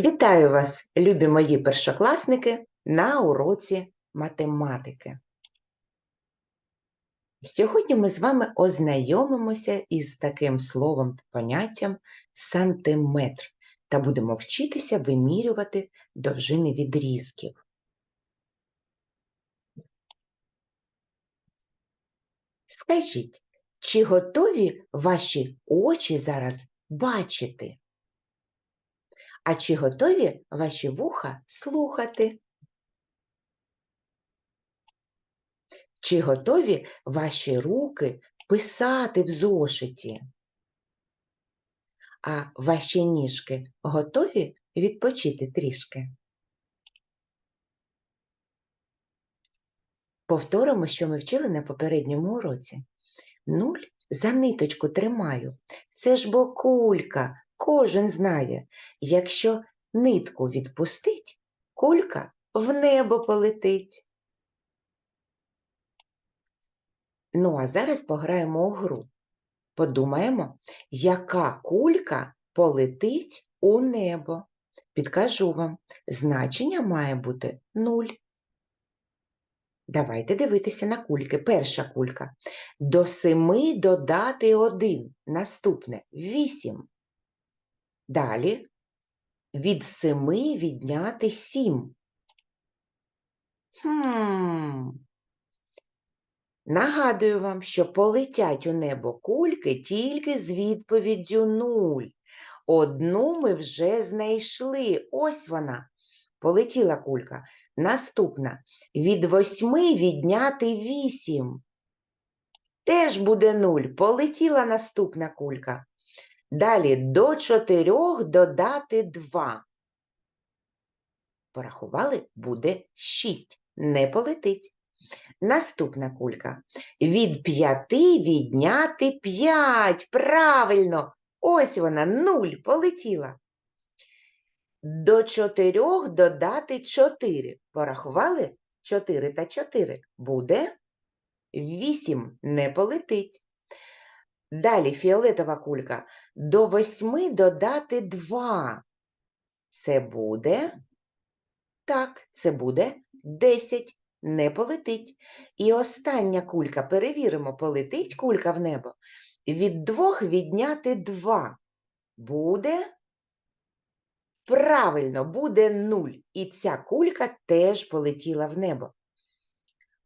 Вітаю вас, любі мої першокласники, на уроці математики. Сьогодні ми з вами ознайомимося із таким словом та поняттям сантиметр та будемо вчитися вимірювати довжини відрізків. Скажіть, чи готові ваші очі зараз бачити? А чи готові ваші вуха слухати? Чи готові ваші руки писати в зошиті? А ваші ніжки готові відпочити трішки? Повторимо, що ми вчили на попередньому уроці. Нуль за ниточку тримаю. Це ж бо кулька, кожен знає. Якщо нитку відпустить, кулька в небо полетить. Ну, а зараз пограємо у гру. Подумаємо, яка кулька полетить у небо. Підкажу вам, значення має бути 0. Давайте дивитися на кульки. Перша кулька. До 7 додати 1. Наступне 8. Далі від 7 відняти 7. Хм. Нагадую вам, що полетять у небо кульки тільки з відповіддю 0. Одну ми вже знайшли. Ось вона. Полетіла кулька. Наступна. Від 8 відняти 8. Теж буде 0. Полетіла наступна кулька. Далі до 4 додати 2. Порахували, буде 6. Не полетить. Наступна кулька. Від 5 відняти 5. Правильно. Ось вона, 0, полетіла. До 4 додати 4. Порахували? 4 та 4. Буде 8. Не полетить. Далі фіолетова кулька. До 8 додати 2. Це буде, так, це буде 10. Не полетить. І остання кулька. Перевіримо, полетить кулька в небо. Від 2 відняти 2. Буде, правильно, буде 0. І ця кулька теж полетіла в небо.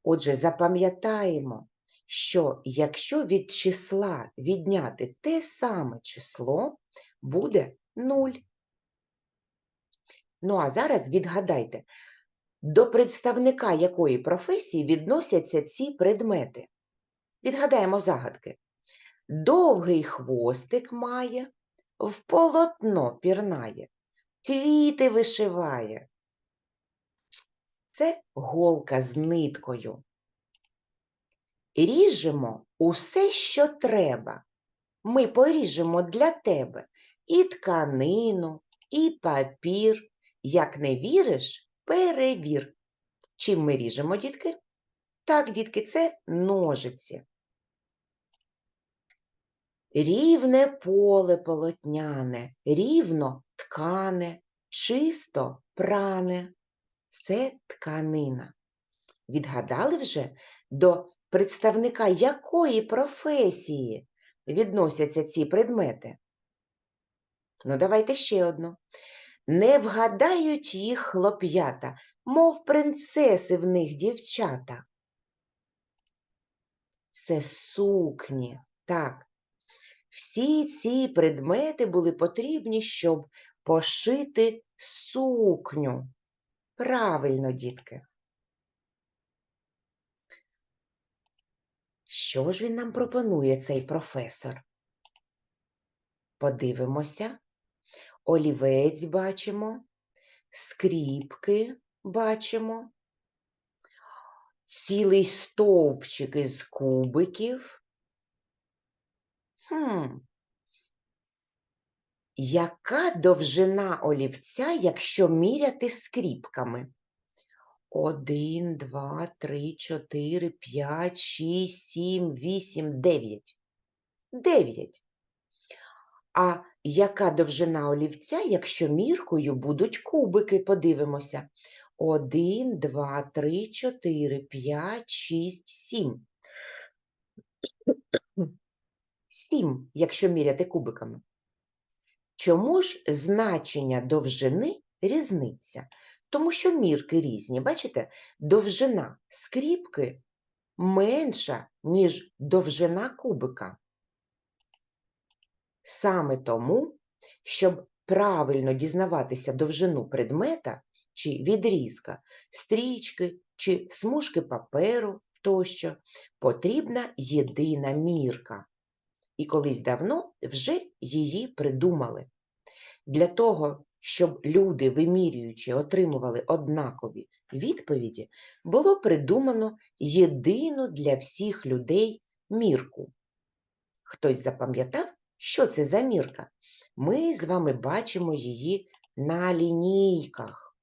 Отже, запам'ятаємо, що якщо від числа відняти те саме число, буде 0. Ну, а зараз відгадайте, до представника якої професії відносяться ці предмети. Відгадаємо загадки. Довгий хвостик має, в полотно пірнає, квіти вишиває. Це голка з ниткою. Ріжемо усе, що треба. Ми поріжемо для тебе і тканину, і папір. Як не віриш, перевір. Чим ми ріжемо, дітки? Так, дітки, це ножиці. Рівне поле полотняне, рівно ткане, чисто пране. Це тканина. Відгадали вже, до представника якої професії відносяться ці предмети? Ну, давайте ще одну. Не вгадають їх хлоп'ята, мов принцеси в них дівчата. Це сукні, так. Всі ці предмети були потрібні, щоб пошити сукню. Правильно, дітки. Що ж він нам пропонує, цей професор? Подивимося. Олівець бачимо, скріпки бачимо, цілий стовпчик із кубиків. Хм. Яка довжина олівця, якщо міряти скріпками? Один, два, три, чотири, п'ять, шість, сім, вісім, дев'ять. Дев'ять. А яка довжина олівця, якщо міркою будуть кубики? Подивимося. 1, 2, 3, 4, 5, 6, 7. 7, якщо міряти кубиками. Чому ж значення довжини різниця? Тому що мірки різні. Бачите, довжина скріпки менша, ніж довжина кубика. Саме тому, щоб правильно дізнаватися довжину предмета чи відрізка, стрічки чи смужки паперу тощо, потрібна єдина мірка. І колись давно вже її придумали. Для того, щоб люди, вимірюючи, отримували однакові відповіді, було придумано єдину для всіх людей мірку. Хтось запам'ятав, що це за мірка? Ми з вами бачимо її на лінійках.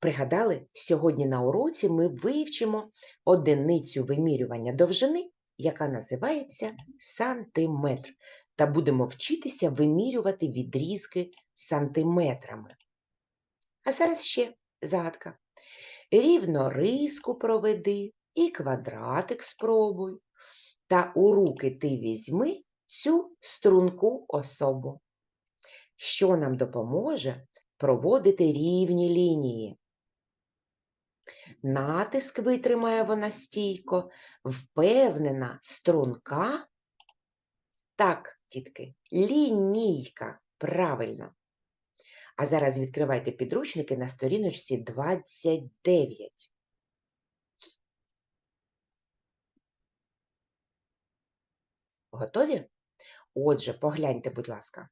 Пригадали, сьогодні на уроці ми вивчимо одиницю вимірювання довжини, яка називається сантиметр, та будемо вчитися вимірювати відрізки сантиметрами. А зараз ще загадка. Рівно риску проведи і квадратик спробуй, та у руки ти візьми цю струнку особу, що нам допоможе проводити рівні лінії. Натиск витримає вона стійко, впевнена струнка. Так, тітки, лінійка, правильно. А зараз відкривайте підручники на сторіночці 29. Готові? Отже, погляньте, будь ласка.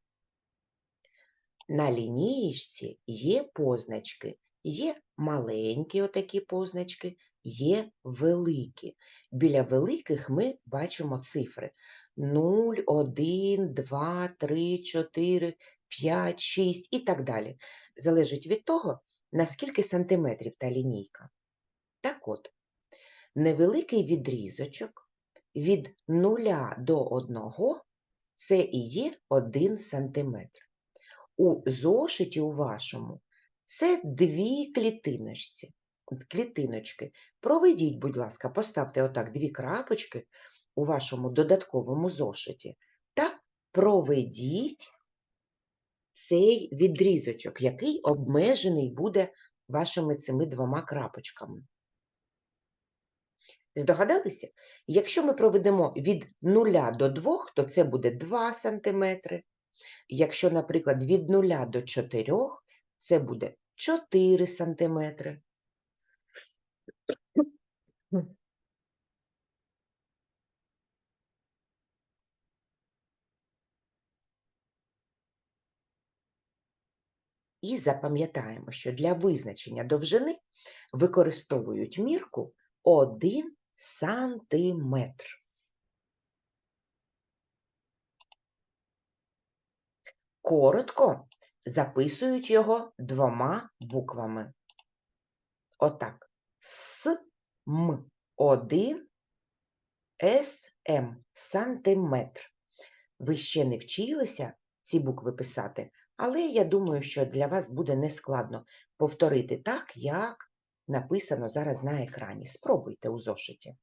На лінієчці є позначки. Є маленькі отакі позначки, є великі. Біля великих ми бачимо цифри 0, 1, 2, 3, 4, 5, 6 і так далі. Залежить від того, наскільки сантиметрів та лінійка. Так от, невеликий відрізочок від 0 до 1 це і є 1 сантиметр. У зошиті у вашому це дві клітиночці. Клітиночки. Проведіть, будь ласка, поставте отак дві крапочки у вашому додатковому зошиті та проведіть цей відрізочок, який обмежений буде вашими цими двома крапочками. Здогадалися? Якщо ми проведемо від 0 до 2, то це буде 2 см. Якщо, наприклад, від 0 до 4, це буде 4 см. І запам'ятаємо, що для визначення довжини використовують мірку 1 сантиметр. Коротко записують його двома буквами. Отак. С М 1 СМ сантиметр. Ви ще не вчилися ці букви писати, але я думаю, що для вас буде нескладно повторити так, як написано зараз на екрані. Спробуйте у зошиті.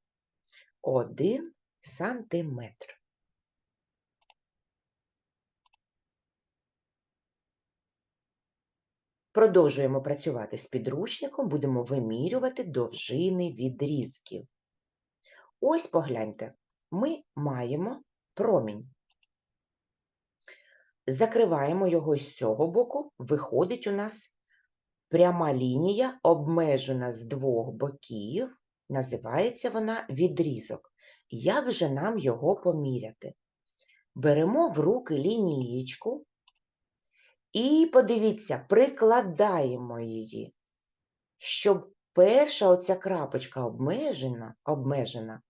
Один сантиметр. Продовжуємо працювати з підручником, будемо вимірювати довжини відрізків. Ось погляньте, ми маємо промінь. Закриваємо його з цього боку, виходить у нас пряма лінія, обмежена з двох боків, називається вона відрізок. Як же нам його поміряти? Беремо в руки лінієчку і, подивіться, прикладаємо її, щоб перша оця крапочка обмежена, обмежена,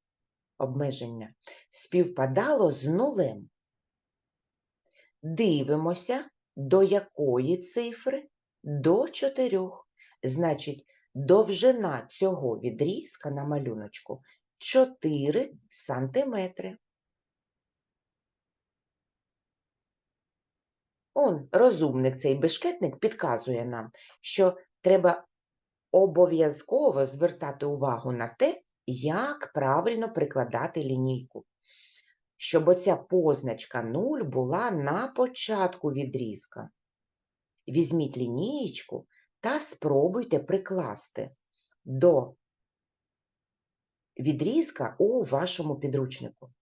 обмеження співпадало з нулем. Дивимося, до якої цифри? До 4. Значить, довжина цього відрізка на малюночку 4 сантиметри. Он, розумник цей бешкетник підказує нам, що треба обов'язково звертати увагу на те, як правильно прикладати лінійку. Щоб оця позначка 0 була на початку відрізка. Візьміть лінієчку та спробуйте прикласти до відрізка у вашому підручнику.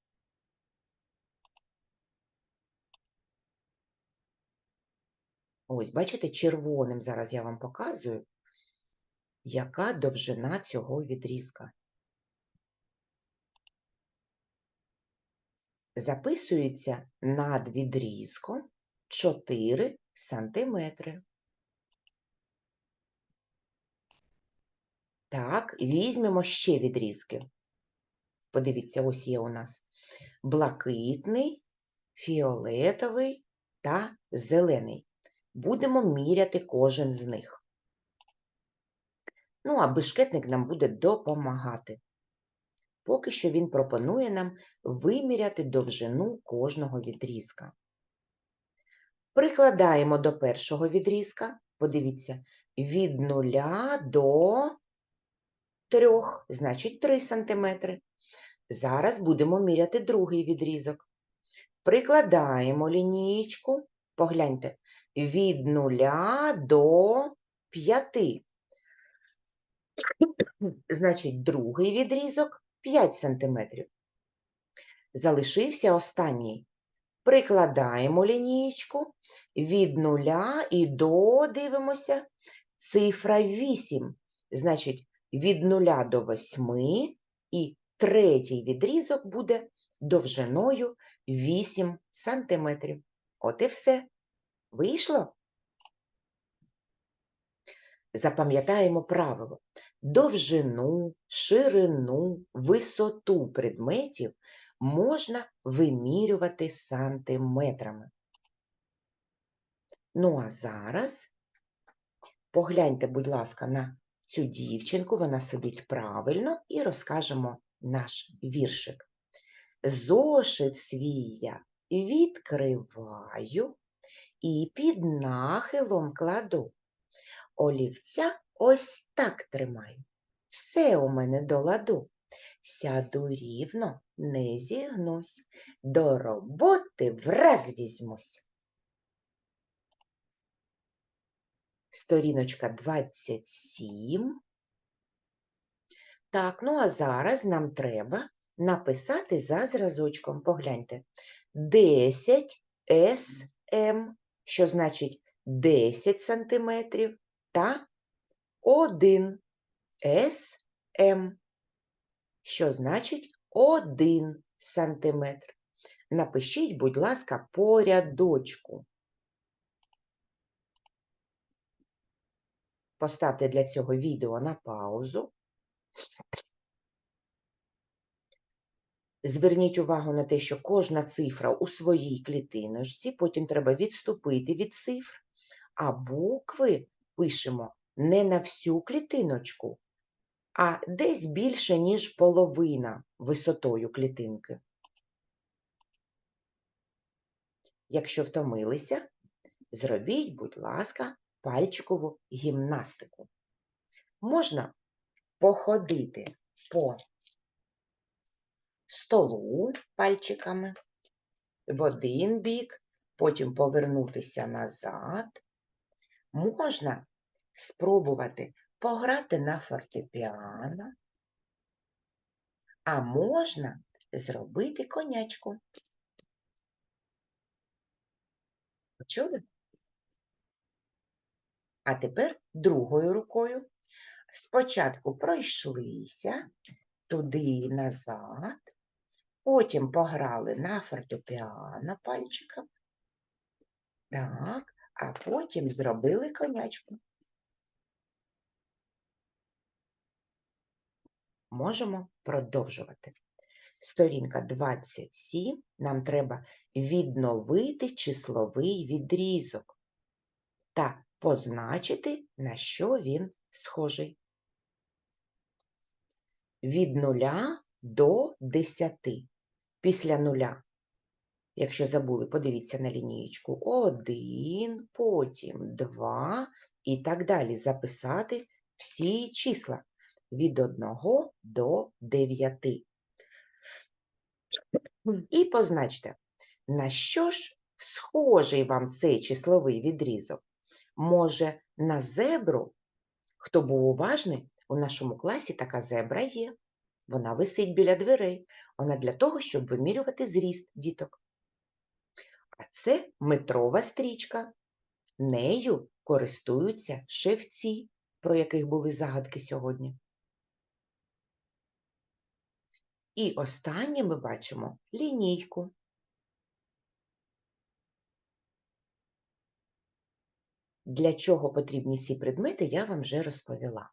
Ось, бачите, червоним зараз я вам показую, яка довжина цього відрізка. Записується над відрізком 4 сантиметри. Так, візьмемо ще відрізки. Подивіться, ось є у нас блакитний, фіолетовий та зелений. Будемо міряти кожен з них. Ну, а бешкетник нам буде допомагати. Поки що він пропонує нам виміряти довжину кожного відрізка. Прикладаємо до першого відрізка, подивіться, від 0 до 3, значить 3 см. Зараз будемо міряти другий відрізок. Прикладаємо лінієчку, погляньте, від 0 до 5. Значить, другий відрізок 5 см. Залишився останній. Прикладаємо лінієчку від 0 і до, дивимося, цифра 8. Значить, від 0 до 8 і третій відрізок буде довжиною 8 см. От і все. Вийшло? Запам'ятаємо правило. Довжину, ширину, висоту предметів можна вимірювати сантиметрами. Ну, а зараз погляньте, будь ласка, на цю дівчинку, вона сидить правильно, і розкажемо наш віршик. Зошит свій я відкриваю і під нахилом кладу. Олівця ось так тримаю. Все у мене до ладу. Сяду рівно, не зігнусь, до роботи враз візьмусь. Сторіночка 27. Так, ну а зараз нам треба написати за зразочком. Погляньте. 10 СМ, що значить 10 сантиметрів, та 1 СМ, що значить 1 сантиметр. Напишіть, будь ласка, по рядочку. Поставте для цього відео на паузу. Зверніть увагу на те, що кожна цифра у своїй клітиночці, потім треба відступити від цифр, а букви пишемо не на всю клітиночку, а десь більше, ніж половина висотою клітинки. Якщо втомилися, зробіть, будь ласка, пальчикову гімнастику. Можна походити по столу пальчиками в один бік, потім повернутися назад. Можна спробувати пограти на фортепіано, а можна зробити конячку. Почули? А тепер другою рукою. Спочатку пройшлися туди і назад, потім пограли на фортепіано пальчиком. Так, а потім зробили конячку. Можемо продовжувати. Сторінка 27. Нам треба відновити числовий відрізок та позначити, на що він схожий. Від нуля до десяти. Після нуля Якщо забули, подивіться на лінієчку. Один, потім два і так далі. Записати всі числа від 1 до 9. І позначте, на що ж схожий вам цей числовий відрізок? Може, на зебру? Хто був уважний, у нашому класі така зебра є. Вона висить біля дверей. Вона для того, щоб вимірювати зріст діток. А це метрова стрічка. Нею користуються шевці, про яких були загадки сьогодні. І останнє ми бачимо лінійку. Для чого потрібні ці предмети, я вам вже розповіла.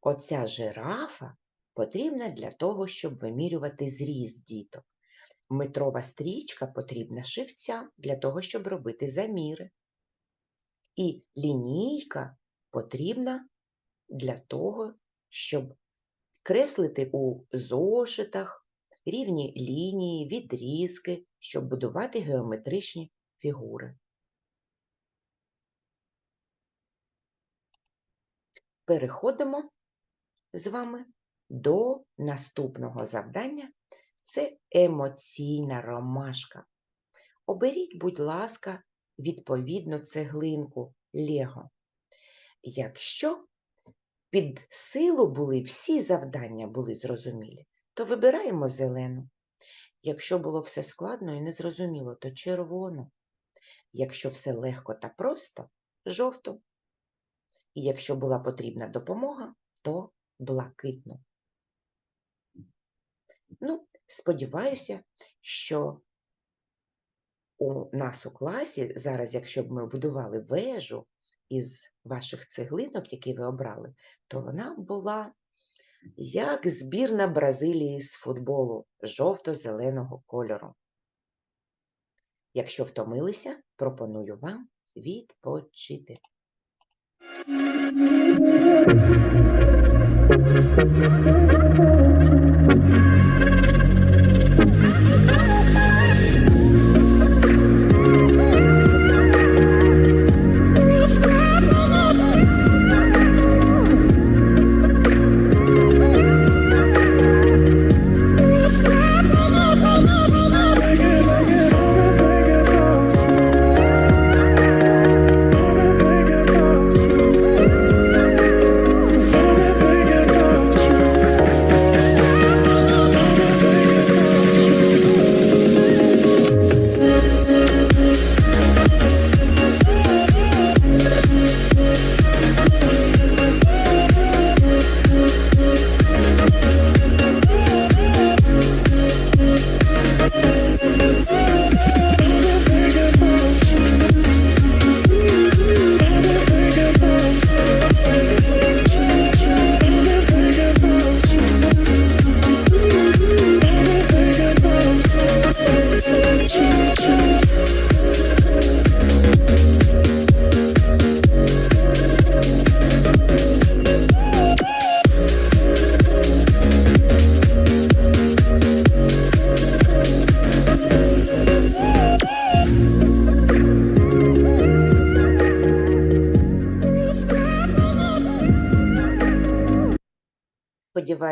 Оця жирафа потрібна для того, щоб вимірювати зріст діток. Метрова стрічка потрібна шивця для того, щоб робити заміри. І лінійка потрібна для того, щоб креслити у зошитах рівні лінії, відрізки, щоб будувати геометричні фігури. Переходимо з вами до наступного завдання. Це емоційна ромашка. Оберіть, будь ласка, відповідну цеглинку Лего. Якщо під силу були всі завдання були зрозумілі, то вибираємо зелену. Якщо було все складно і незрозуміло, то червону. Якщо все легко та просто жовту. І якщо була потрібна допомога, то блакитну. Ну, сподіваюся, що у нас у класі зараз, якщо б ми будували вежу із ваших цеглинок, які ви обрали, то вона була як збірна Бразилії з футболу жовто-зеленого кольору. Якщо втомилися, пропоную вам відпочити.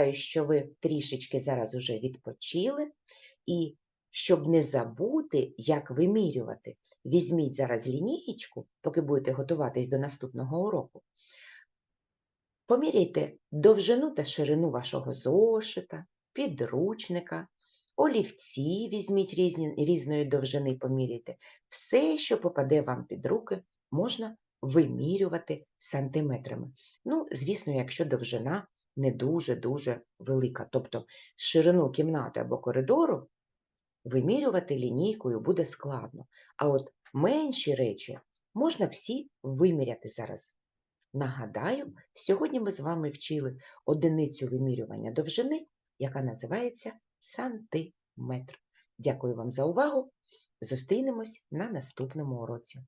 Сподіваюсь, що ви трішечки зараз уже відпочили, і щоб не забути, як вимірювати, візьміть зараз лінієчку, поки будете готуватись до наступного уроку. Поміряйте довжину та ширину вашого зошита, підручника, олівці візьміть різні, різної довжини, поміряйте. Все, що попаде вам під руки, можна вимірювати сантиметрами. Ну, звісно, якщо довжина не дуже-дуже велика. Тобто ширину кімнати або коридору вимірювати лінійкою буде складно. А от менші речі можна всі виміряти зараз. Нагадаю, сьогодні ми з вами вчили одиницю вимірювання довжини, яка називається сантиметр. Дякую вам за увагу. Зустрінемось на наступному уроці.